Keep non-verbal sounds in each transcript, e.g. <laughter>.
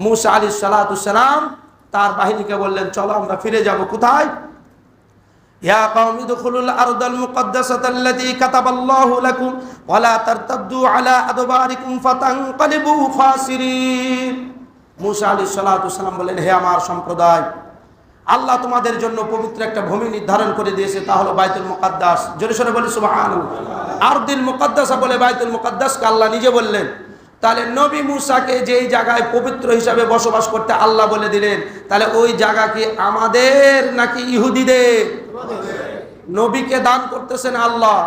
মুসা আলী সালাতাম তার বাহিনীকে বললেন চলো আমরা ফিরে যাব কোথায় يا قوم ادخلوا الأرض المقدسة التي كتب الله لكم ولا ترتدوا على أدباركم فتنقلبوا خاسرين মুসা আলী সাল্লাম বলেন হে আমার সম্প্রদায় আল্লাহ তোমাদের জন্য পবিত্র একটা ভূমি নির্ধারণ করে দিয়েছে তা হলো বাইতুল মুকাদ্দাস জোরে সরে বলি সুবহান আরদিল মুকাদ্দাসা বলে বাইতুল মুকাদ্দাসকে আল্লাহ নিজে বললেন তাহলে নবী মুসাকে যেই জায়গায় পবিত্র হিসাবে বসবাস করতে আল্লাহ বলে দিলেন, তাহলে ওই জায়গা কি আমাদের নাকি ইহুদিদের? নবীকে দান করতেছেন আল্লাহ।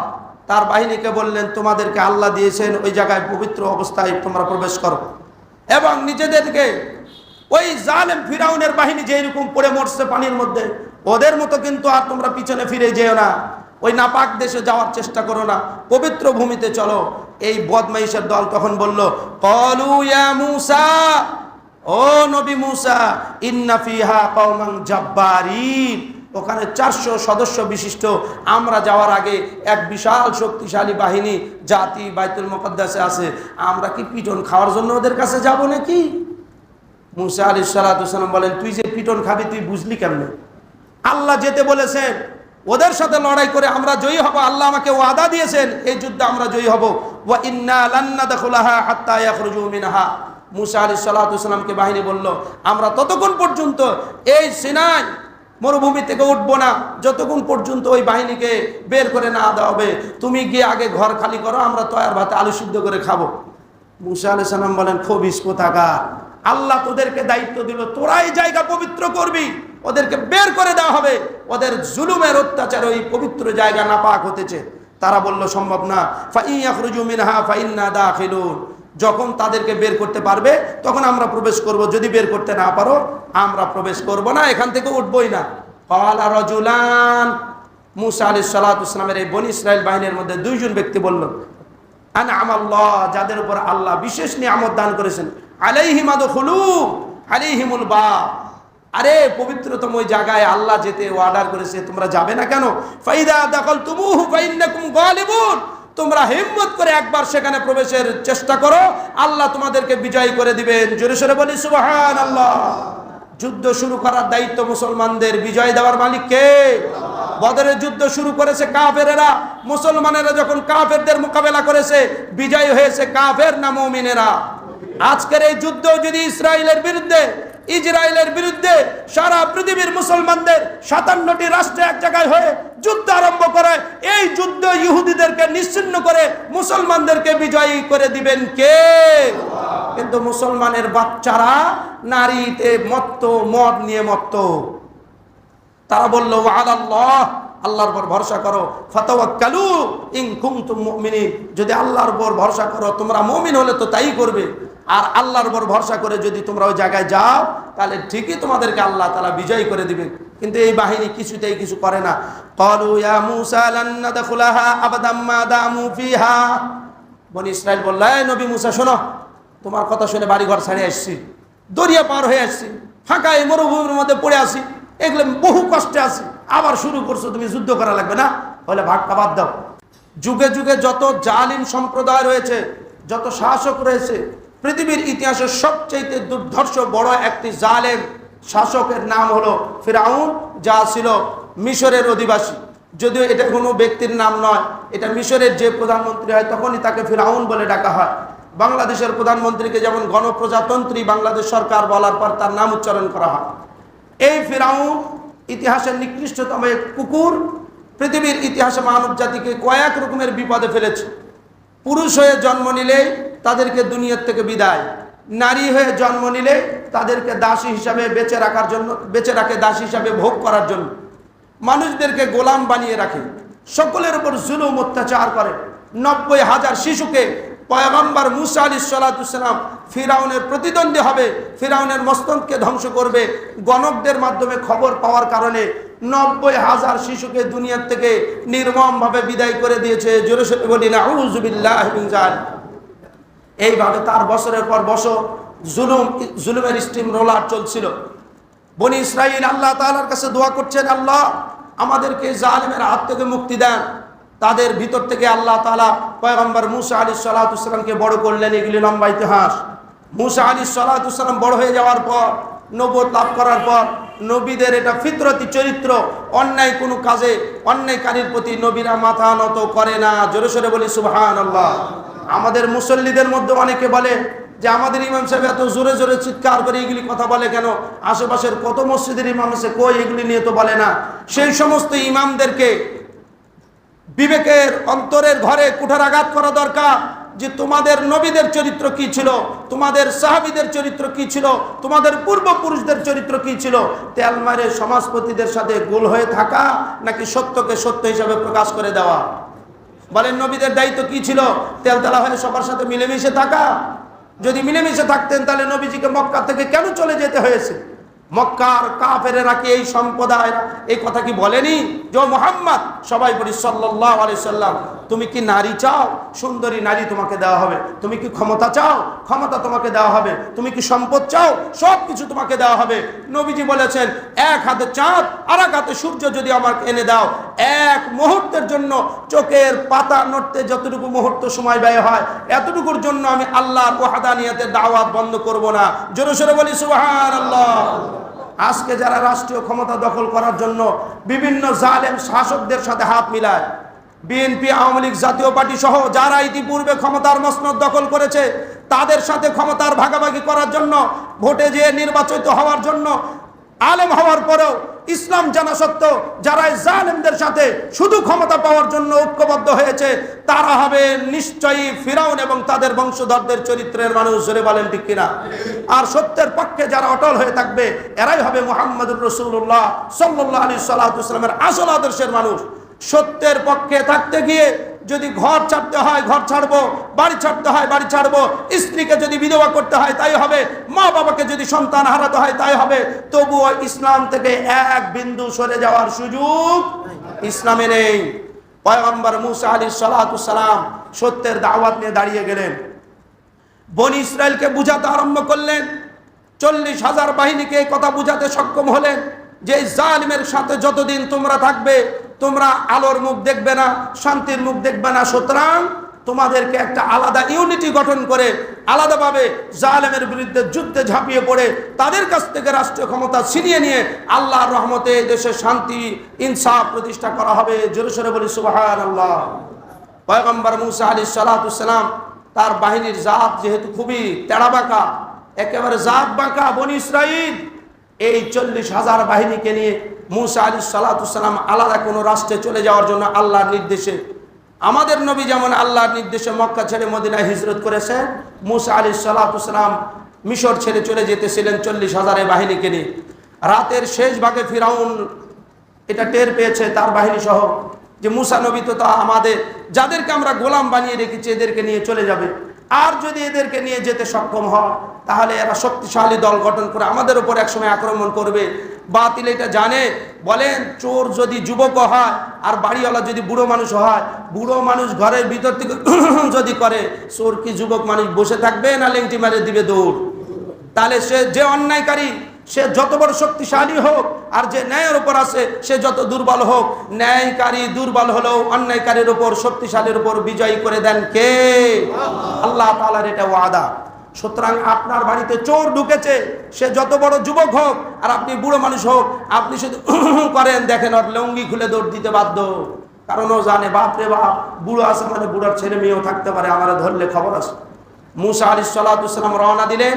তার বাহিনীকে বললেন, তোমাদেরকে আল্লাহ দিয়েছেন ওই জায়গায় পবিত্র অবস্থায় তোমরা প্রবেশ করো। এবং নিজেদেরকে ওই জালেম ফিরাউনের বাহিনী যেরকম পড়ে মরছে পানির মধ্যে, ওদের মতো কিন্তু আর তোমরা পিছনে ফিরে যেও না। ওই নাপাক দেশে যাওয়ার চেষ্টা করো না, পবিত্র ভূমিতে চলো। এই বদমাইশের দল তখন বলল, কলু ইয়া মুসা, ও নবী মুসা, ইন্না ফিহা কওমান জাব্বারিন। ওখানে চারশো সদস্য বিশিষ্ট। আমরা যাওয়ার আগে এক বিশাল শক্তিশালী বাহিনী জাতি বাইতুল মোকদ্দাসে আছে। আমরা কি পিটন খাওয়ার জন্য ওদের কাছে যাব নাকি? মুসা আলী সালাতাম বলেন, তুই যে পিটন খাবি, তুই বুঝলি কেমনে? আল্লাহ যেতে বলেছেন ওদের সাথে লড়াই করে আমরা জয়ী হব। আল্লাহ আমাকে ওয়াদা দিয়েছেন, এই যুদ্ধে আমরা জয়ী হব। ওয়া ইন্না লান্না দাখুলাহা হাত্তা ইয়াখরুজু মিনহা। মুসা আলী সাল্লাহামকে বাহিনী বলল, আমরা ততক্ষণ পর্যন্ত এই সিনাই মরুভূমি থেকে উঠবো না। যতক্ষণ পর্যন্ত ওই বাহিনীকে বের করে না দেওয়া হবে, তুমি গিয়ে আগে ঘর খালি করো, আমরা তয়ার ভাতে আলু সিদ্ধ করে খাব। মুসা আলি সাল্লাম বলেন খবিস কোথাকার? আল্লাহ তোদেরকে দায়িত্ব দিল, তোরাই জায়গা পবিত্র করবি, ওদেরকে বের করে দেওয়া হবে। ওদের জুলুমের অত্যাচার ওই পবিত্র জায়গা না পাক হতেছে। তারা বলল, সম্ভব না। যখন তাদেরকে বের করতে পারবে, তখন আমরা প্রবেশ করব। যদি বের করতে না পারো, আমরা প্রবেশ করব না, এখান থেকে উঠবই না। কলা রজুলান, মুসা আলী সালাতামের এই বনি ইসরায়েল বাহিনীর মধ্যে দুইজন ব্যক্তি বলল আন আমাল্লাহ যাদের উপর আল্লাহ বিশেষ নিয়ামত দান করেছেন। আলাইহিমাদ খুলু আলাইহিমুল বা। আরে, পবিত্রতম ওই জায়গায় আল্লাহ যেতে অর্ডার করেছে, তোমরা যাবে না কেন? ফাইদা দখল তুমুহু ফাইন্নাকুম গালিবুন। তোমরা হিম্মত করে একবার সেখানে প্রবেশের চেষ্টা করো, আল্লাহ তোমাদেরকে বিজয় করে দিবেন। জোরে সরে বলি সুবহান আল্লাহ যুদ্ধ শুরু করার দায়িত্ব মুসলমানদের। বিজয় দেওয়ার মালিক কে? বদরের যুদ্ধ শুরু করেছে কাফেরেরা। মুসলমানেরা যখন কাফেরদের মোকাবেলা করেছে, বিজয় হয়েছে কাফের না মৌমিনেরা। আজকের এই যুদ্ধ যদি ইসরায়েলের বিরুদ্ধে ইসরায়েলের বিরুদ্ধে সারা পৃথিবীর মুসলমানদের সাতান্নটি রাষ্ট্রে এক জায়গায় হয়ে যুদ্ধ আরম্ভ করে, এই যুদ্ধ ইহুদিদেরকে নিশ্চিন্ন করে মুসলমানদেরকে বিজয়ী করে দিবেন কে? কিন্তু মুসলমানের বাচ্চারা নারীতে মত্ত, মদ নিয়ে মত্ত। তারা বলল আল্লাহ আল্লাহর উপর ভরসা করো। ফাতাওয়াক্কালু ইন কুনতুম মুমিনিন। যদি আল্লাহর উপর ভরসা করো, তোমরা মুমিন হলে তো তাই করবে। আর আল্লাহর উপর ভরসা করে যদি তোমরা ওই জায়গায় যাও, তাহলে ঠিকই তোমাদেরকে আল্লাহ তালা বিজয় করে দিবেন। কিন্তু এই বাহিনী কিছুতেই কিছু করে না। বনি ইসরাইল বলল নবী মুসা, শোনো, তোমার কথা শুনে বাড়িঘর ছাড়ে আসছি। দরিয়া পার হয়ে আসছি। ফাঁকা এই মরুভূমির মধ্যে পড়ে আসি এগুলো বহু কষ্টে আছি। আবার শুরু করছ, তুমি যুদ্ধ করা লাগবে না? হলে ভাগটা বাদ দাও। যুগে যুগে যত জালিম সম্প্রদায় রয়েছে, যত শাসক রয়েছে পৃথিবীর ইতিহাসের সবচেয়ে দুর্ধর্ষ বড় একটি জালেম শাসকের নাম হলো ফিরাউন, যা ছিল মিশরের অধিবাসী। যদিও এটা কোনো ব্যক্তির নাম নয়, এটা মিশরের যে প্রধানমন্ত্রী হয় তখনই তাকে ফিরাউন বলে ডাকা হয়। বাংলাদেশের প্রধানমন্ত্রীকে যেমন গণপ্রজাতন্ত্রী বাংলাদেশ সরকার বলার পর তার নাম উচ্চারণ করা হয়। এই ফিরাউন ইতিহাসের নিকৃষ্টতম এক কুকুর, পৃথিবীর ইতিহাসে মানব জাতিকে কয়েক রকমের বিপদে ফেলেছে। পুরুষ হয়ে জন্ম নিলে তাদেরকে দুনিয়ার থেকে বিদায়। নারী হয়ে জন্ম নিলে তাদেরকে দাসী হিসাবে বেঁচে রাখার জন্য, বেঁচে রাখে, দাসী হিসাবে ভোগ করার জন্য। মানুষদেরকে গোলাম বানিয়ে রাখে। সকলের উপর জুলুম অত্যাচার করে। নব্বই হাজার শিশুকে পয়গম্বর মুসা আলী সালাতাম ফিরাউনের প্রতিদ্বন্দ্বী হবে, ফিরাউনের মস্তককে ধ্বংস করবে। গণকদের মাধ্যমে খবর পাওয়ার কারণে নব্বই হাজার শিশুকে দুনিয়ার থেকে নির্মমভাবে বিদায় করে দিয়েছে। এইভাবে তার বছরের পর বছর জুলুম, জুলুমের স্টিম রোলার চলছিল। বনি ইসরাইল আল্লাহ তাআলার কাছে দোয়া করছেন, আল্লাহ, আমাদেরকে জালিমের হাত থেকে মুক্তি দেন। তাদের ভিতর থেকে আল্লাহ তালা পয়গম্বর মুসা আলী সাল্লাহামকে বড় করলেন, এগুলি লম্বা ইতিহাস মুসা আলী সালাতাম বড় হয়ে যাওয়ার পর নবত লাভ করার পর, নবীদের এটা ফিতরতি চরিত্র, অন্যায় কোনো কাজে অন্যায়কারীর প্রতি নবীরা মাথা নত করে না। জোরে সোরে বলি সুবহান আল্লাহ আমাদের মুসল্লিদের মধ্যে অনেকে বলে যে, আমাদের ইমাম সাহেব এত জোরে জোরে চিৎকার করে এগুলি কথা বলে কেন? আশেপাশের কত মসজিদের ইমাম আছে, কই এগুলি নিয়ে তো বলে না? সেই সমস্ত ইমামদেরকে বিবেকের অন্তরের ঘরে কুঠারাঘাত করা দরকার যে তোমাদের নবীদের চরিত্র কি ছিল? তোমাদের সাহাবিদের চরিত্র কি ছিল? তোমাদের পূর্বপুরুষদের চরিত্র কি ছিল? তেল মারে সমাজপতিদের সাথে গোল হয়ে থাকা নাকি সত্যকে সত্য হিসাবে প্রকাশ করে দেওয়া? বলেন, নবীদের দায়িত্ব কি ছিল? তেলতেলা হয়ে সবার সাথে মিলেমিশে থাকা? যদি মিলেমিশে থাকতেন, তাহলে নবীজিকে মক্কা থেকে কেন চলে যেতে হয়েছে? মক্কার কাফেরেরা কি এই সম্প্রদায়? এই কথা কি বলেনি? যে মোহাম্মদ, সবাই বলি সাল্লাহ আলি সাল্লাম। তুমি কি নারী চাও? সুন্দরী নারী তোমাকে দেওয়া হবে। তুমি কি ক্ষমতা চাও? ক্ষমতা তোমাকে দেওয়া হবে। তুমি কি সম্পদ চাও? সব কিছু তোমাকে দেওয়া হবে। নবীজি বলেছেন, এক হাতে চাঁদ আর এক হাতে সূর্য যদি আমাকে এনে দাও, এক মুহূর্তের জন্য চোখের পাতা নড়তে যতটুকু মুহূর্ত সময় ব্যয় হয়, এতটুকুর জন্য আমি আল্লাহর ওয়াহাদানিয়াতের দাওয়াত বন্ধ করব না। জোরে সোরে বলি সুবহান আল্লাহ আজকে যারা রাষ্ট্রীয় ক্ষমতা দখল করার জন্য বিভিন্ন জালেম শাসকদের সাথে হাত মিলায় বিএনপি, আওয়ামী লীগ জাতীয় পার্টি সহ যারা ইতিপূর্বে ক্ষমতার মসনদ দখল করেছে, তাদের সাথে ক্ষমতার ভাগাভাগি করার জন্য, ভোটে যেয়ে নির্বাচিত হওয়ার জন্য, আলেম হওয়ার পরেও ইসলাম জানা সত্ত্বেও যারা জালেমদের সাথে শুধু ক্ষমতা পাওয়ার জন্য ঐক্যবদ্ধ হয়েছে, তারা হবে নিশ্চয়ই ফিরাউন এবং তাদের বংশধরদের চরিত্রের মানুষ, জোরে বলেন ঠিক কিনা? আর সত্যের পক্ষে যারা অটল হয়ে থাকবে, এরাই হবে মোহাম্মদুর রসুল্লাহ সাল্লাহ আলী সাল্লাহামের আসল আদর্শের মানুষ। সত্যের পক্ষে থাকতে গিয়ে যদি ঘর ছাড়তে হয়, ঘর ছাড়বো, বাড়ি ছাড়তে হয়, বাড়ি ছাড়বো, স্ত্রীকে যদি বিধবা করতে হয়, তাই হবে মা বাবাকে যদি সন্তান হারাতে হয়, তাই হবে। তবুও ইসলাম থেকে এক বিন্দু সরে যাওয়ার সুযোগ ইসলামে নেই। পয়গম্বর মুসা আলী সালাম সত্যের দাওয়াত নিয়ে দাঁড়িয়ে গেলেন। বনি ইসরায়েলকে বুঝাতে আরম্ভ করলেন। চল্লিশ হাজার বাহিনীকে কথা বুঝাতে সক্ষম হলেন যে জালিমের সাথে যতদিন তোমরা থাকবে তোমরা আলোর মুখ দেখবে না, শান্তির মুখ দেখবে না। সুতরাং তোমাদেরকে একটা আলাদা ইউনিটি গঠন করে, আলাদাভাবে জালেমের বিরুদ্ধে যুদ্ধে ঝাঁপিয়ে পড়ে, তাদের কাছ থেকে রাষ্ট্রীয় ক্ষমতা ছিনিয়ে নিয়ে আল্লাহর রহমতে দেশে শান্তি, ইনসাফ প্রতিষ্ঠা করা হবে। জোরে সোরে বলি সুবাহান আল্লাহ পয়গম্বর মুসা আলী সালাতাম তার বাহিনীর জাত যেহেতু খুবই তেড়া বাঁকা একেবারে জাত বাঁকা বনি ইসরাইল এই চল্লিশ হাজার বাহিনীকে নিয়ে মুসা আলী সালাতাম আলাদা কোনো রাষ্ট্রে চলে যাওয়ার জন্য আল্লাহর নির্দেশে। আমাদের নবী যেমন আল্লাহর নির্দেশে মক্কা ছেড়ে মদিনায় হিজরত করেছে, মুসা আলী সালাতাম মিশর ছেড়ে চলে যেতেছিলেন চল্লিশ হাজারের বাহিনীকে নিয়ে। রাতের শেষ ভাগে ফিরাউন এটা টের পেয়েছে তার বাহিনী সহ যে মুসা নবী তো তা আমাদের, যাদেরকে আমরা গোলাম বানিয়ে রেখেছি এদেরকে নিয়ে চলে যাবে। আর যদি এদেরকে নিয়ে যেতে সক্ষম হয় তাহলে এরা শক্তিশালী দল গঠন করে আমাদের উপর একসময় আক্রমণ করবে। বাতিল এটা জানে। বলেন, চোর যদি যুবক হয় আর বাড়িওয়ালা যদি বুড়ো মানুষ হয়, বুড়ো মানুষ ঘরের ভিতর থেকে <clears throat> যদি করে, চোর কি যুবক মানুষ বসে থাকবে না লেংটি মারে দিবে দৌড়? তাহলে সে যে অন্যায়কারী সে যত বড় শক্তিশালী হোক আর যে ন্যায়ের উপর আছে, সে যত দুর্বল হোক, ন্যায়কারী দুর্বল হলেও অন্যায়কারীর উপর, শক্তিশালীর উপর বিজয়ী করে দেন কে? আল্লাহ তালার এটা ওয়াদা। সুতরাং আপনার বাড়িতে চোর ঢুকেছে, সে যত বড় যুবক হোক আর আপনি বুড়ো মানুষ হোক, আপনি শুধু করেন, দেখেন ওর লঙ্গি খুলে দৌড় দিতে বাধ্য। কারণ ও জানে বাপরে বাপ, বুড়ো আছে মানে বুড়ার ছেলে মেয়েও থাকতে পারে, আমার ধরলে খবর আছে। মুসা আলী সাল্লাহাম রওনা দিলেন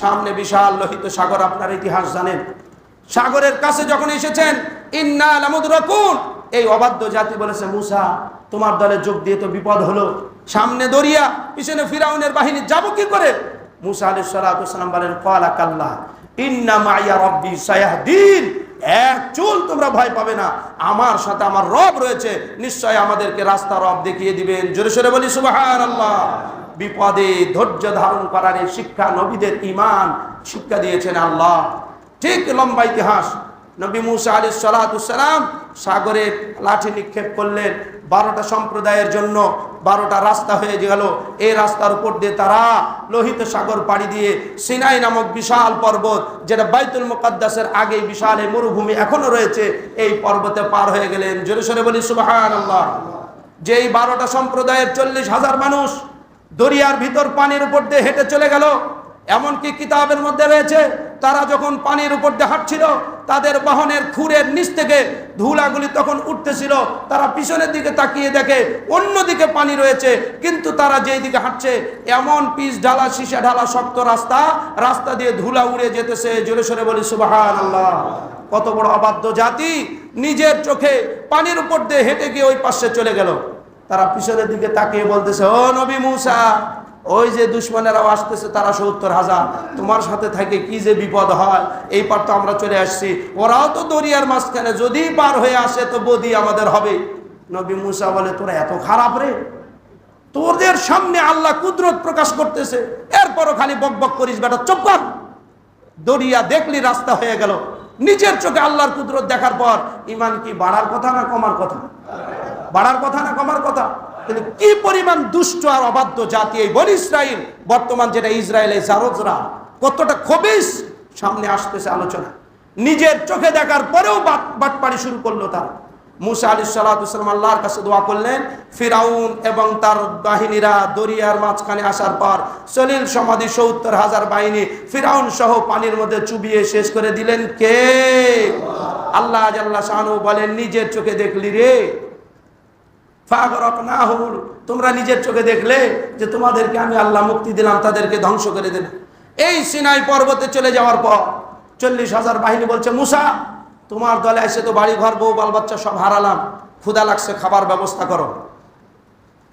সামনে বিশাল লোহিত সাগর, আপনার ইতিহাস জানেন। সাগরের কাছে যখন এসেছেন, ইন্না এই অবাধ্য জাতি বলেছে, মুসা, তোমার দলে যোগ দিয়ে তো বিপদ হলো। সামনে দরিয়া, পিছনে ফিরাউনের বাহিনী, যাব কি করে? মুসা আলী সাল্লাহাম বলেন কলা কাল্লা, ইন্না মাইয়া রব্বি সায়াহদিন এক চুল তোমরা ভয় পাবে না। আমার সাথে আমার রব রয়েছে। নিশ্চয় আমাদেরকে রাস্তা রব দেখিয়ে দিবেন। জোরে সোরে বলি সুবাহান আল্লাহ বিপদে ধৈর্য ধারণ করার এই শিক্ষা নবীদের ইমান শিক্ষা দিয়েছেন আল্লাহ। ঠিক লম্বা ইতিহাস। নবী মুসা আলী সালাতাম সাগরে লাঠি নিক্ষেপ করলেন। বারোটা সম্প্রদায়ের জন্য বারোটা রাস্তা হয়ে গেল। এই রাস্তার উপর দিয়ে তারা লোহিত সাগর পাড়ি দিয়ে সিনাই নামক বিশাল পর্বত, যেটা বাইতুল মুকাদ্দাসের আগে বিশাল এই মরুভূমি এখনও রয়েছে, এই পর্বতে পার হয়ে গেলেন। জোরে সরে বলি আল্লাহ যেই বারোটা সম্প্রদায়ের চল্লিশ হাজার মানুষ দরিয়ার ভিতর পানির উপর দিয়ে হেঁটে চলে গেল। এমনকি কিতাবের মধ্যে রয়েছে, তারা যখন পানির উপর দিয়ে হাঁটছিল, তাদের বাহনের খুরের নিচ থেকে ধুলাগুলি তখন উঠতেছিল। তারা পিছনের দিকে তাকিয়ে দেখে, অন্যদিকে পানি রয়েছে, কিন্তু তারা যেই দিকে হাঁটছে, এমন পিচ ঢালা সীসা ঢালা, শক্ত রাস্তা রাস্তা দিয়ে ধুলা উড়ে যেতেছে, জোরে সরে বলি সুবাহান আল্লাহ কত বড় অবাধ্য জাতি, নিজের চোখে পানির উপর দিয়ে হেঁটে গিয়ে ওই পাশে চলে গেল। তারা পিছনের দিকে তাকিয়ে বলতেছে, ও নবী মুসা, ওই যে দুশ্মনেরাও আসতেছে, তারা সত্তর হাজার। তোমার সাথে থাকে কি যে বিপদ হয়? এই পার তো আমরা চলে আসছি। ওরাও তো দরিয়ার মাঝখানে, যদি পার হয়ে আসে তো বদি আমাদের হবে। নবী মুসা বলে, তোরা এত খারাপ রে। তোদের সামনে আল্লাহ কুদরত প্রকাশ করতেছে। এরপরও খালি বক বক করিস বেটা কর। দরিয়া দেখলি রাস্তা হয়ে গেল। নিজের চোখে আল্লাহর কুদরত দেখার পর, ইমান কি বাড়ার কথা না কমার কথা? বাড়ার কথা না কমার কথা? কিন্তু কি পরিমাণ দুষ্ট আর অবাধ্য জাতি এই বন ইসরায়েল বর্তমান যেটা ইসরায়েল এই জারজরা, কতটা খবিস? সামনে আসতেছে আলোচনা। নিজের চোখে দেখার পরেও বাট- বাটপাড়ি শুরু করল তারা। মুসা আলী সাল্লাহাম আল্লাহর কাছে দোয়া করলেন, ফিরাউন এবং তার বাহিনীরা দরিয়ার মাঝখানে আসার পর সলিল সমাধি সত্তর হাজার বাহিনী ফিরাউন সহ পানির মধ্যে চুবিয়ে শেষ করে দিলেন কে? আল্লাহ আল্লাহ শাহানু বলেন, নিজের চোখে দেখলি রে। ফাগরক না হুল তোমরা নিজের চোখে দেখলে যে তোমাদেরকে আমি আল্লাহ মুক্তি দিলাম, তাদেরকে ধ্বংস করে দিলাম এই সিনাই পর্বতে চলে যাওয়ার পর চল্লিশ হাজার বাহিনী বলছে, মুসা, তোমার দলে এসে তো বাড়ি ঘর বউ বাল বাচ্চা সব হারালাম। ক্ষুদা লাগছে, খাবার ব্যবস্থা করো।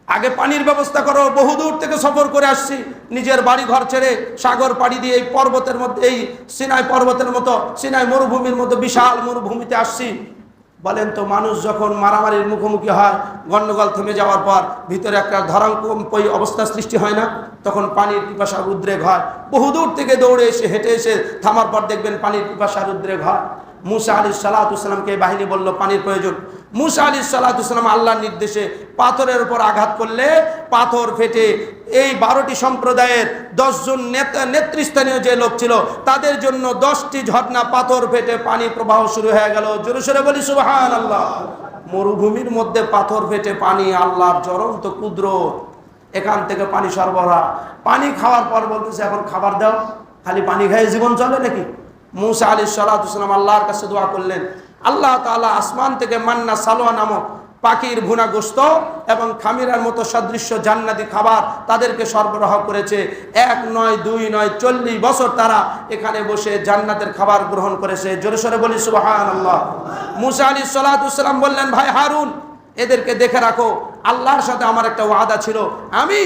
আগে পানির ব্যবস্থা করো বহুদূর থেকে সফর করে আসছি। নিজের বাড়ি ঘর ছেড়ে সাগর পাড়ি দিয়ে এই পর্বতের মধ্যে, এই সিনাই পর্বতের মতো, সিনাই মরুভূমির মতো বিশাল মরুভূমিতে আসছি। বলেন তো, মানুষ যখন মারামারির মুখোমুখি হয়, গণ্ডগোল থেমে যাওয়ার পর ভিতরে একটা ধরাঙ্কম্পই অবস্থা সৃষ্টি হয় না? তখন পানির পিপাসার উদ্রেক হয়। বহুদূর থেকে দৌড়ে এসে, হেঁটে এসে থামার পর দেখবেন পানির পিপাসার উদ্রেক হয়। মুসা আলী সালাতামকে বাহিনী বলল, পানির প্রয়োজন। মুসা আলী সালাতাম আল্লাহর নির্দেশে পাথরের উপর আঘাত করলে পাথর ফেটে এই বারোটি সম্প্রদায়ের দশজন নেতা নেতৃস্থানীয় যে লোক ছিল, তাদের জন্য দশটি ঝর্ণা পাথর ফেটে পানি প্রবাহ শুরু হয়ে গেল। জোরে সরে বলি সুবাহান আল্লাহ মরুভূমির মধ্যে পাথর ফেটে পানি আল্লাহর জ্বরন্ত কুদরত। এখান থেকে পানি সরবরাহ। পানি খাওয়ার পর বলতেছে, এখন খাবার দাও। খালি পানি খাই জীবন চলে নাকি? মুসা আলী সালাতাম আল্লাহর কাছে দোয়া করলেন আল্লাহ তাআলা আসমান থেকে মান্না সালোয়া নামক পাখির ভুনা গোস্ত এবং খামিরার মতো সদৃশ্য জান্নাতি খাবার তাদেরকে সরবরাহ করেছে। এক নয়, দুই নয়, চল্লিশ বছর তারা এখানে বসে জান্নাতের খাবার গ্রহণ করেছে। জোরে সরে বলি সুবাহান আল্লাহ মুসা আলী সালাতাম বললেন, ভাই হারুন, এদেরকে দেখে রাখো। আল্লাহর সাথে আমার একটা ওয়াদা ছিল। আমি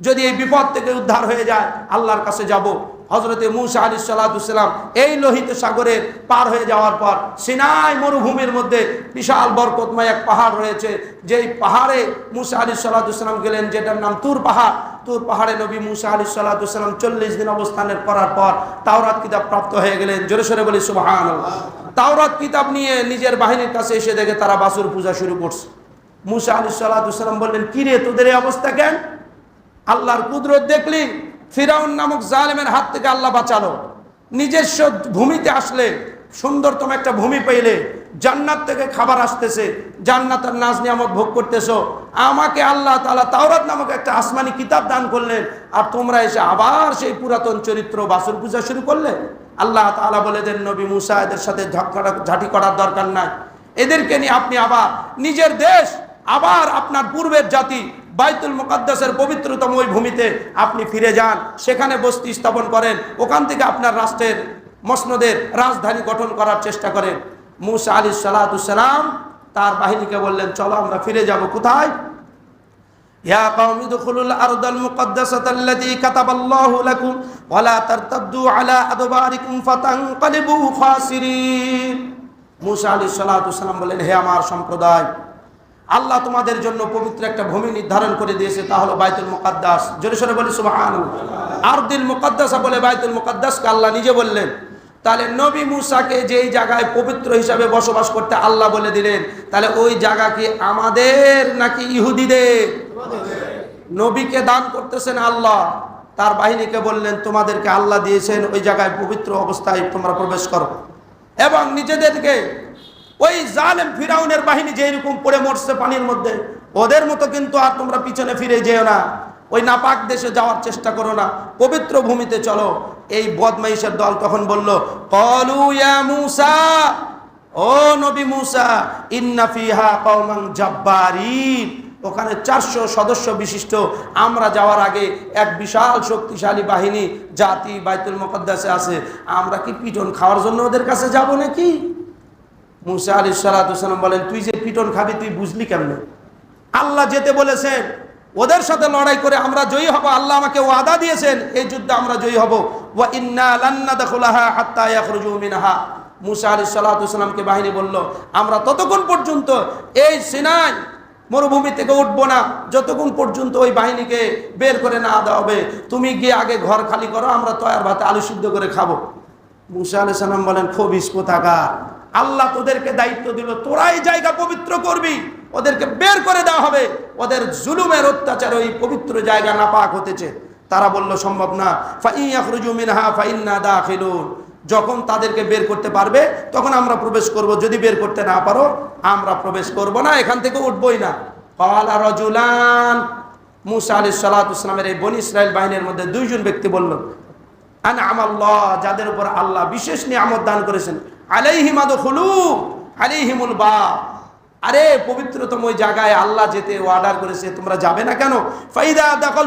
যদি এই বিপদ থেকে উদ্ধার হয়ে যায় আল্লাহর কাছে যাব। হজরতে মুসা আলী সাল্লাহাম এই লোহিত সাগরের পার হয়ে যাওয়ার পর সিনাই মরুভূমির মধ্যে বিশাল বরকতময় এক পাহাড় রয়েছে। যেই পাহাড়ে মুসা আলী সাল্লাহাম গেলেন, যেটার নাম তুর পাহাড়। তুর পাহাড়ে নবী মুসা আলী সাল্লাহাম চল্লিশ দিন অবস্থানের করার পর তাওরাত কিতাব প্রাপ্ত হয়ে গেলেন। জোরে সরে বলি সুবাহান তাওরাত কিতাব নিয়ে নিজের বাহিনীর কাছে এসে দেখে তারা বাসুর পূজা শুরু করছে। মুসা আলী সাল্লাহাম বললেন, কিরে, তোদের এই অবস্থা কেন? আল্লাহর কুদরত দেখলি? ফিরাউন নামক জালেমের হাত থেকে আল্লাহ বাঁচালো। নিজস্ব ভূমিতে আসলে, সুন্দরতম একটা ভূমি পেলে, জান্নাত থেকে খাবার আসতেছে জান্নাতের নাজ নিয়ামত ভোগ করতেছো। আমাকে আল্লাহ তালা তাওরাত নামক একটা আসমানি কিতাব দান করলেন। আর তোমরা এসে আবার সেই পুরাতন চরিত্র বাসুর পূজা শুরু করলে? আল্লাহ তালা বলে দেন, নবী মুসা এদের সাথে ঝাঁটি করার দরকার নাই। এদেরকে নিয়ে আপনি আবার, নিজের দেশ, আবার আপনার পূর্বের জাতি বাইতুল মুকাদ্দাসের পবিত্রতম ওই ভূমিতে আপনি ফিরে যান সেখানে বস্তি স্থাপন করেন ওখান থেকে আপনার রাষ্ট্রের মসনদের রাজধানী গঠন করার চেষ্টা করেন মুসা আলী সালাতাম তার বাহিনীকে বললেন চলো আমরা ফিরে যাব কোথায় يا قوم ادخلوا الأرض المقدسة التي كتب الله لكم ولا ترتدوا على أدباركم فتنقلبوا خاسرين মুসা আলী সাল্লাম বললেন হে আমার সম্প্রদায় আল্লাহ তোমাদের জন্য পবিত্র একটা ভূমি নির্ধারণ করে দিয়েছে, তা হলো বাইতুল মুকাদ্দাস। জোরে সরে বলি সুবাহান আরদিল মুকাদ্দাসা বলে বাইতুল মুকাদ্দাসকে আল্লাহ নিজে বললেন। তাহলে নবী মুসাকে যেই জায়গায় পবিত্র হিসাবে বসবাস করতে আল্লাহ বলে দিলেন, তাহলে ওই জায়গা কি আমাদের নাকি ইহুদিদের? নবীকে দান করতেছেন আল্লাহ। তার বাহিনীকে বললেন, তোমাদেরকে আল্লাহ দিয়েছেন ওই জায়গায় পবিত্র অবস্থায় তোমরা প্রবেশ করো। এবং নিজেদেরকে ওই জালেম ফিরাউনের বাহিনী যেই রকম পড়ে মরছে পানির মধ্যে, ওদের মতো কিন্তু আর তোমরা পিছনে ফিরে যেও না। ওই নাপাক দেশে যাওয়ার চেষ্টা করো না, পবিত্র ভূমিতে চলো। এই বদমাইশের দল তখন বলল, কলু মুসা, ও নবী মুসা, ইন্না ফিহা কওমান জাব্বারিন। ওখানে চারশো সদস্য বিশিষ্ট। আমরা যাওয়ার আগে এক বিশাল শক্তিশালী বাহিনী জাতি বাইতুল মোকদ্দাসে আছে। আমরা কি পিটন খাওয়ার জন্য ওদের কাছে যাব নাকি? মুসা আলী সালাম বলেন, তুই যে পিটন খাবি, তুই বুঝলি কেমনে? আল্লাহ যেতে বলেছেন, ওদের সাথে লড়াই করে আমরা জয়ী হব, আল্লাহ আমাকে ওয়াদা দিয়েছেন, এই যুদ্ধে আমরা জয়ী হব। ওয়া ইন্না মিনহা। মুসা আলী সাল্লাহামকে বাহিনী বলল, আমরা ততক্ষণ পর্যন্ত এই সিনাই মরুভূমি থেকে উঠবো না, যতক্ষণ পর্যন্ত ওই বাহিনীকে বের করে না দেওয়া হবে। তুমি গিয়ে আগে ঘর খালি করো, আমরা তয়ার ভাতে আলু সিদ্ধ করে খাব। মুসা আলি সাল্লাম বলেন খবিস কোথাকার? আল্লাহ তোদেরকে দায়িত্ব দিল, তোরাই জায়গা পবিত্র করবি, ওদেরকে বের করে দেওয়া হবে। ওদের জুলুমের অত্যাচার ওই পবিত্র জায়গা নাপাক হতেছে। তারা বলল, সম্ভব না। ফাইন্না দাখিলুন। যখন তাদেরকে বের করতে পারবে, তখন আমরা প্রবেশ করব। যদি বের করতে না পারো, আমরা প্রবেশ করব না, এখান থেকে উঠবই না। কালা রজুলান, মুসা আলী সালাতামের এই বনি ইসরায়েল বাহিনীর মধ্যে দুইজন ব্যক্তি বলল আন আমাল্লাহ যাদের উপর আল্লাহ বিশেষ নিয়ামত দান করেছেন। আলাইহিমাদ খুলু আলাইহিমুল বা আরে, পবিত্রতম ওই জায়গায় আল্লাহ যেতে অর্ডার করেছে, তোমরা যাবে না কেন? ফাইদা দাখল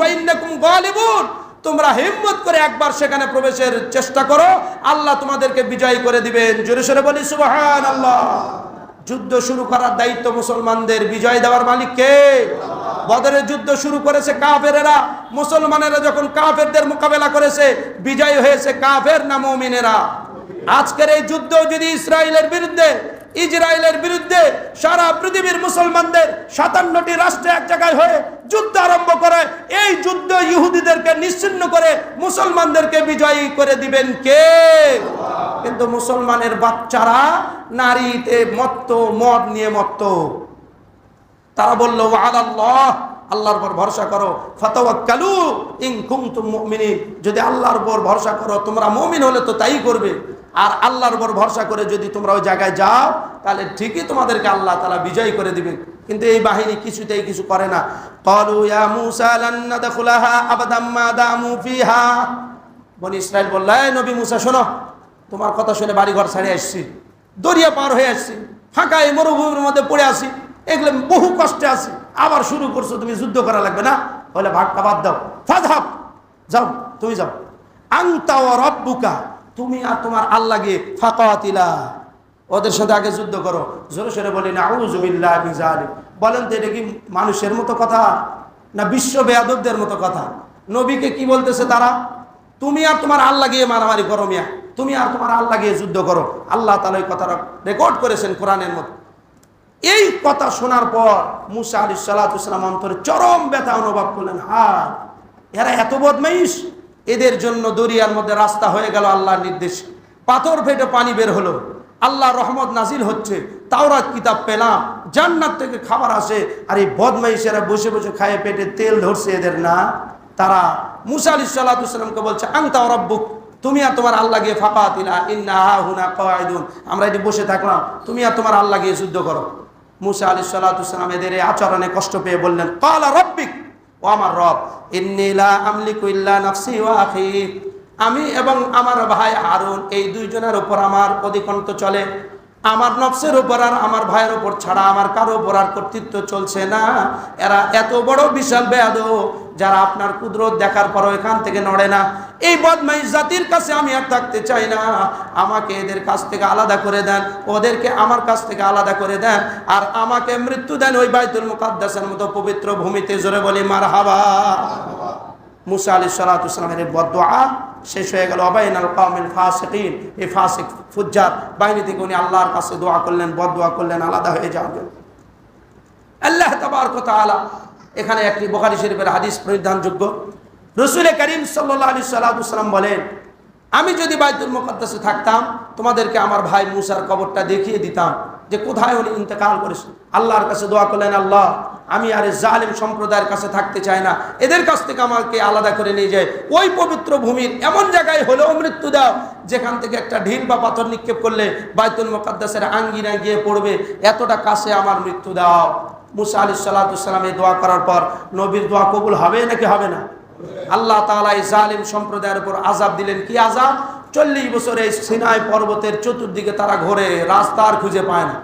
ফাইন্নাকুম গালিবুন। তোমরা হিম্মত করে একবার সেখানে প্রবেশের চেষ্টা করো, আল্লাহ তোমাদেরকে বিজয় করে দিবেন। জোরে সরে বলি সুবহান আল্লাহ যুদ্ধ শুরু করার দায়িত্ব মুসলমানদের। বিজয় দেওয়ার মালিক কে? বদরের যুদ্ধ শুরু করেছে কাফেরেরা। মুসলমানেরা যখন কাফেরদের মোকাবেলা করেছে, বিজয় হয়েছে কাফের না মমিনেরা। আজকের এই যুদ্ধ যদি ইসরায়েলের বিরুদ্ধে ইসরায়েলের বিরুদ্ধে সারা পৃথিবীর মুসলমানদের সাতান্নটি রাষ্ট্রে এক জায়গায় হয়ে যুদ্ধ আরম্ভ করে, এই যুদ্ধ ইহুদিদেরকে নিশ্চিন্ন করে মুসলমানদেরকে বিজয়ী করে দিবেন কে? কিন্তু মুসলমানের বাচ্চারা নারীতে মত্ত, মদ নিয়ে মত্ত। তারা বলল আল্লাহ আল্লাহর উপর ভরসা করো। ফাতাওয়াক্কালু ইন যদি আল্লাহর উপর ভরসা করো, তোমরা মুমিন হলে তো তাই করবে। আর আল্লাহর উপর ভরসা করে যদি তোমরা ওই জায়গায় যাও, তাহলে ঠিকই তোমাদেরকে আল্লাহ তালা বিজয় করে দিবেন। কিন্তু এই বাহিনী কিছুতেই কিছু করে না। বনি ইসরাইল বলল নবী মুসা, শোনো, তোমার কথা শুনে বাড়িঘর ছাড়িয়ে আসছি। দরিয়া পার হয়ে আসছি। ফাঁকা এই মরুভূমির মধ্যে পড়ে আসি এগুলো বহু কষ্টে আছি। আবার শুরু করছ, তুমি যুদ্ধ করা লাগবে না। বলে ভাগটা বাদ দাও। ফাধাব যাও, তুমি যাও। আংতা রব্বুকা, তুমি আর তোমার আল্লাহ গিয়ে ফাঁকাতিলা। ওদের সাথে আগে যুদ্ধ করো। জোরে সরে বলি না আউজুবিল্লাহ বলেন তো, এটা কি মানুষের মতো কথা? না বিশ্ব বেয়াদবদের মতো কথা? নবীকে কি বলতেছে তারা? তুমি আর তোমার আল্লাহ গিয়ে মারামারি করো মিয়া। তুমি আর তোমার আল্লাহ গিয়ে যুদ্ধ করো। আল্লাহ তালা এই কথাটা রেকর্ড করেছেন কোরআনের মধ্যে। এই কথা শোনার পর মুসা আলী সাল্লাহাম অন্তরে চরম ব্যথা অনুভব করলেন হায় এরা এত বদমাইশ। এদের জন্য দরিয়ার মধ্যে রাস্তা হয়ে গেল আল্লাহর নির্দেশ। পাথর ফেটে পানি বের হলো। আল্লাহ রহমত নাজিল হচ্ছে। তাওরাত কিতাব পেলাম। জান্নাত থেকে খাবার আসে। আর এই বদমাইশেরা বসে বসে খায়, পেটে তেল ধরছে এদের না। তারা মুসা আলী সাল্লাহামকে বলছে আংতা রব্বুক, তুমি আর তোমার আল্লাহ গিয়ে ফাঁকা দিলা। ইন্না হুনা কয়দুন আমরা এটি বসে থাকলাম। তুমি আর তোমার আল্লাহ গিয়ে যুদ্ধ করো। মুসা আলী সাল্লাহাম এদের এই আচরণে কষ্ট পেয়ে বললেন কালা রব্বিক, ও আমার রব ইন্নিলা আমি এবং আমার ভাই হারুন এই দুইজনের উপর আমার অধিকন্ত চলে। আমার নফসের উপর আর আমার ভাইয়ের উপর ছাড়া আমার কারও উপর আর কর্তৃত্ব চলছে না। এরা এত বড় বিশাল বেয়াদ, যারা আপনার কুদরত দেখার পরও এখান থেকে নড়ে না। এই বদমাইশ জাতির কাছে আমি আর থাকতে চাই না। আমাকে এদের কাছ থেকে আলাদা করে দেন, ওদেরকে আমার কাছ থেকে আলাদা করে দেন, আর আমাকে মৃত্যু দেন ওই বাইতুল মুকাদ্দাসের মতো পবিত্র ভূমিতে, জোরে বলি মার হাবা মুসা আলী সালাতামের বদোয়া শেষ হয়ে গেল। অবাইন আল এই ফাসিক ফুজ্জার বাহিনী থেকে উনি আল্লাহর কাছে দোয়া করলেন বদোয়া করলেন, আলাদা হয়ে যাবেন আল্লাহ তাবার কথা আলা এখানে একটি বোখারি শরীফের হাদিস পরিধানযোগ্য। রসুল করিম সাল্লাহ আলী সাল্লাহাম বলেন, আমি যদি বাইতুল মুকদ্দাসে থাকতাম, তোমাদেরকে আমার ভাই মুসার কবরটা দেখিয়ে দিতাম যে কোথায় উনি ইন্তেকাল করেছে আল্লাহর কাছে দোয়া করলেন, আল্লাহ আমি আর জালিম সম্প্রদায়ের কাছে থাকতে চাই না। এদের কাছ থেকে আমাকে আলাদা করে নিয়ে যায়। ওই পবিত্র ভূমির এমন জায়গায় হলেও মৃত্যু দাও, যেখান থেকে একটা ঢিল বা পাথর নিক্ষেপ করলে বাইতুল মোকাদ্দাসের আঙ্গিনা গিয়ে পড়বে, এতটা কাছে আমার মৃত্যু দাও। মুসা আলি সাল্লাহাম এই দোয়া করার পর নবীর দোয়া কবুল হবে নাকি হবে না? আল্লাহ তাআলা এই জালিম সম্প্রদায়ের উপর আজাব দিলেন। কি আজাব চল্লিশ বছর এই সিনাই পর্বতের চতুর্দিকে তারা ঘোরে, রাস্তা আর খুঁজে পায় না।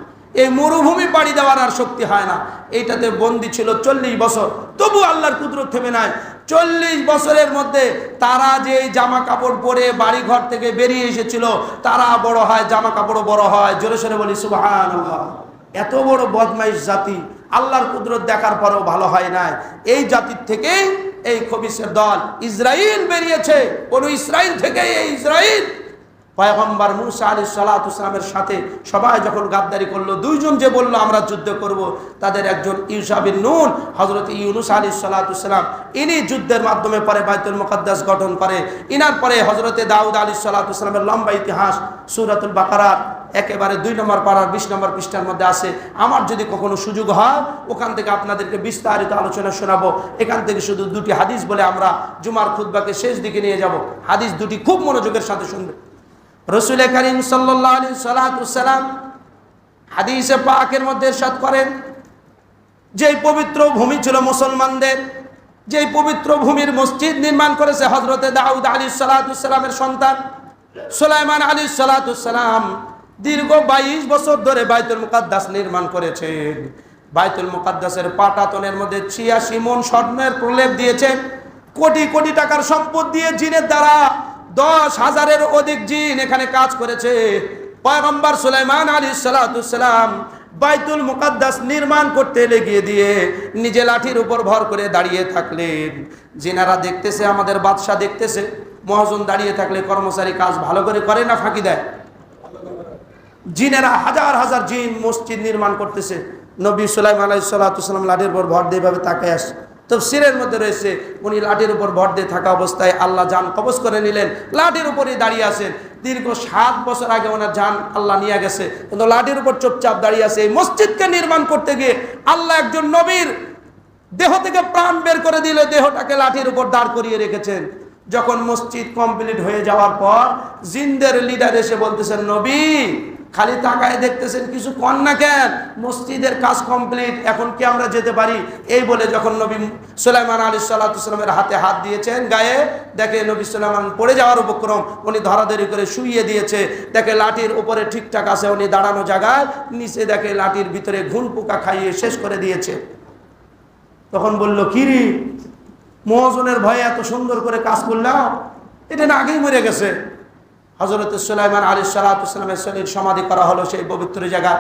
এই মরুভূমি পাড়ি দেওয়ার আর শক্তি হয় না। এইটাতে বন্দি ছিল চল্লিশ বছর। তবু আল্লাহর কুদরত থেমে নাই। চল্লিশ বছরের মধ্যে তারা যে জামা কাপড় পরে বাড়ি ঘর থেকে বেরিয়ে এসেছিল, তারা বড় হয় জামা কাপড়ও বড় হয়। জোরে সোরে বলি সুবাহান এত বড় বদমাইশ জাতি, আল্লাহর কুদরত দেখার পরেও ভালো হয় নাই। এই জাতির থেকে এই খবিসের দল ইসরাইল বেরিয়েছে। কোন ইসরাইল থেকে এই ইসরাইল পয়গম্বর মুসা আলী সালাতামের সাথে সবাই যখন গাদ্দারি করল, দুইজন যে বলল, আমরা যুদ্ধ করব তাদের একজন ইউসাবিন নুন হজরত ইউনুস আলী সালাতাম ইনি যুদ্ধের মাধ্যমে পরে বাইতুল মুকদ্দাস গঠন করে। ইনার পরে হজরতে দাউদ আলী সালাতামের লম্বা ইতিহাস, সুরাতুল বাকারার, একেবারে দুই নম্বর পাড়ার, বিশ নম্বর পৃষ্ঠার মধ্যে আছে। আমার যদি কখনো সুযোগ হয়, ওখান থেকে আপনাদেরকে বিস্তারিত আলোচনা শোনাবো। এখান থেকে শুধু দুটি হাদিস বলে আমরা জুমার খুদ্বাকে শেষ দিকে নিয়ে যাব। হাদিস দুটি খুব মনোযোগের সাথে শুনবে রসুল করিম সাল্লাম হাদিসে পাকের মধ্যে সাত করেন, যেই পবিত্র ভূমি ছিল মুসলমানদের, যেই পবিত্র ভূমির মসজিদ নির্মাণ করেছে হজরতে দাউদ আলী সালাতামের সন্তান সুলাইমান আলী সালাতাম দীর্ঘ বাইশ বছর ধরে বাইতুল মুকাদ্দাস নির্মাণ করেছেন বাইতুল মুকাদ্দাসের পাটাতনের মধ্যে ছিয়াশি মন স্বর্ণের প্রলেপ দিয়েছেন কোটি কোটি টাকার সম্পদ দিয়ে জিনের দ্বারা দশ হাজারের অধিক জিন এখানে কাজ করেছে। পয়গম্বর সুলাইমান আলী সালাতাম বাইতুল মুকাদ্দাস নির্মাণ করতে লেগিয়ে দিয়ে নিজে লাঠির উপর ভর করে দাঁড়িয়ে থাকলেন। জিনারা দেখতেছে, আমাদের বাদশাহ দেখতেছে, মহাজন দাঁড়িয়ে থাকলে কর্মচারী কাজ ভালো করে করে না ফাঁকি দেয়? জিনেরা হাজার হাজার জিন মসজিদ নির্মাণ করতেছে। নবী সুলাইম আলাইসাল্লাম লাঠির উপর ভর দিয়ে তাকায় আসে তো সিরের মধ্যে রয়েছে, উনি লাঠির উপর ভর দিয়ে থাকা অবস্থায় আল্লাহ যান কবজ করে নিলেন, লাঠির উপরই দাঁড়িয়ে আছেন। দীর্ঘ সাত বছর আগে ওনার যান আল্লাহ নিয়ে গেছে, কিন্তু লাঠির উপর চুপচাপ দাঁড়িয়ে আছে। এই মসজিদকে নির্মাণ করতে গিয়ে আল্লাহ একজন নবীর দেহ থেকে প্রাণ বের করে দিলে দেহটাকে লাঠির উপর দাঁড় করিয়ে রেখেছেন। যখন মসজিদ কমপ্লিট হয়ে যাওয়ার পর জিন্দের লিডার এসে বলতেছেন, নবী খালি তাকায় দেখতেছেন কিছু কন না কেন? মসজিদের কাজ কমপ্লিট এখন কি আমরা যেতে পারি? এই বলে যখন নবী সুলাইমান আলী সাল্লাহামের হাতে হাত দিয়েছেন গায়ে, দেখে নবী সুলাইমান পড়ে যাওয়ার উপক্রম, উনি ধরাধরি করে শুইয়ে দিয়েছে। দেখে লাঠির উপরে ঠিকঠাক আছে, উনি দাঁড়ানো জায়গায়, নিচে দেখে লাঠির ভিতরে ঘুন পোকা খাইয়ে শেষ করে দিয়েছে। তখন বলল কিরি মহাজনের ভয়ে এত সুন্দর করে কাজ করলাম? এটা না আগেই মরে গেছে। হজরত সুলাইমান আলী সালাতামের শরীর সমাধি করা হলো সেই পবিত্র জায়গা।